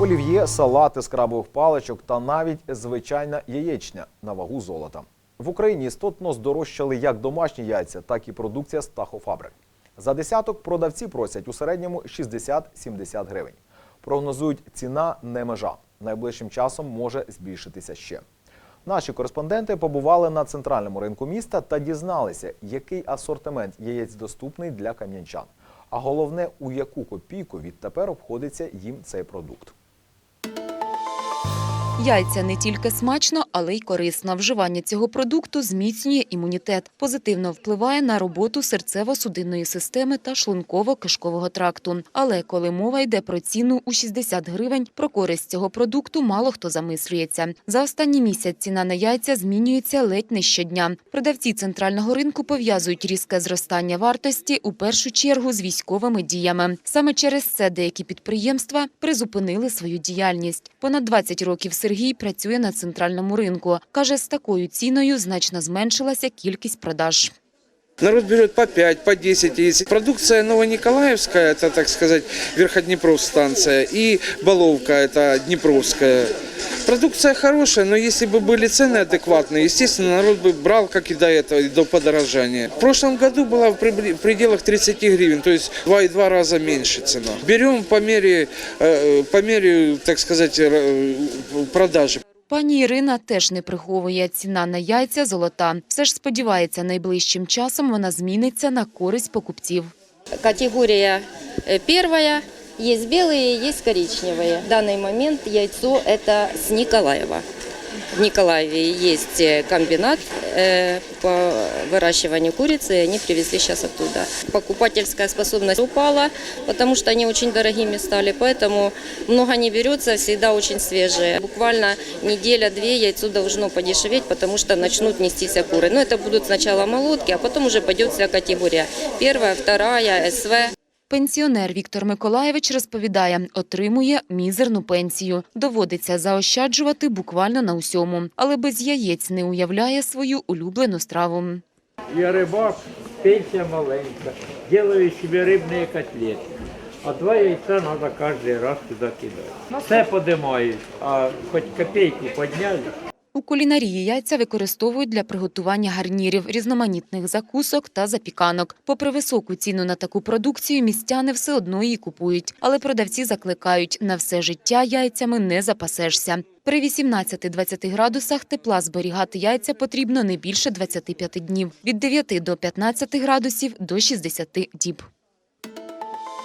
олів'є, салати з крабових паличок та навіть звичайна яєчня на вагу золота. В Україні істотно здорожчали як домашні яйця, так і продукція з птахофабрик. За десяток продавці просять у середньому 60-70 гривень. Прогнозують, ціна не межа. Найближчим часом може збільшитися ще. Наші кореспонденти побували на центральному ринку міста та дізналися, який асортимент яєць доступний для кам'янчан. А головне, у яку копійку відтепер обходиться їм цей продукт. Яйця не тільки смачно, але й корисно. Вживання цього продукту зміцнює імунітет, позитивно впливає на роботу серцево-судинної системи та шлунково-кишкового тракту. Але коли мова йде про ціну у 60 гривень, про користь цього продукту мало хто замислюється. За останній місяць ціна на яйця змінюється ледь не щодня. Продавці центрального ринку пов'язують різке зростання вартості у першу чергу з військовими діями. Саме через це деякі підприємства призупинили свою діяльність. Понад 20 років Сергій працює на центральному ринку. Каже, з такою ціною значно зменшилася кількість продаж. Народ берет по 5, по 10 яиц. Продукция Новониколаевская, это, так сказать, Верходнепровстанция, и Баловка, это Днепровская. Продукция хорошая, но если бы были цены адекватные, естественно, народ бы брал, как и до этого, и до подорожания. В прошлом году была в пределах 30 гривен, то есть в 2,2 раза меньше цена. Берем по мере, э, по мере, так сказать, э, продажи. Пані Ірина теж не приховує ціна на яйця золота. Все ж сподівається, найближчим часом вона зміниться на користь покупців. Категория э, первая. Есть белые, есть коричневые. В данный момент яйцо это с Николаева. В Николаеве есть э, комбинат э, по выращиванию курицы, и они привезли сейчас оттуда. Покупательская способность упала, потому что они очень дорогими стали, поэтому много не берется, всегда очень свежие. Буквально неделя-две яйцо должно подешеветь, потому что начнут нестись куры. Но это будут сначала молотки, а потом уже пойдет вся категория. Первая, вторая, СВ. Пенсіонер Віктор Миколаєвич розповідає, отримує мізерну пенсію. Доводиться заощаджувати буквально на усьому, але без яєць не уявляє свою улюблену страву. Я рыбак, пенсия маленькая. Делаю себе рыбные котлеты. А два яйца надо каждый раз туда кидать. Все поднимают, а хоть копейку подняли. Кулінарії яйця використовують для приготування гарнірів, різноманітних закусок та запіканок. Попри високу ціну на таку продукцію, містяни все одно її купують. Але продавці закликають, на все життя яйцями не запасешся. При 18-20 градусах тепла зберігати яйця потрібно не більше 25 днів, від 9 до 15 градусів до 60 діб.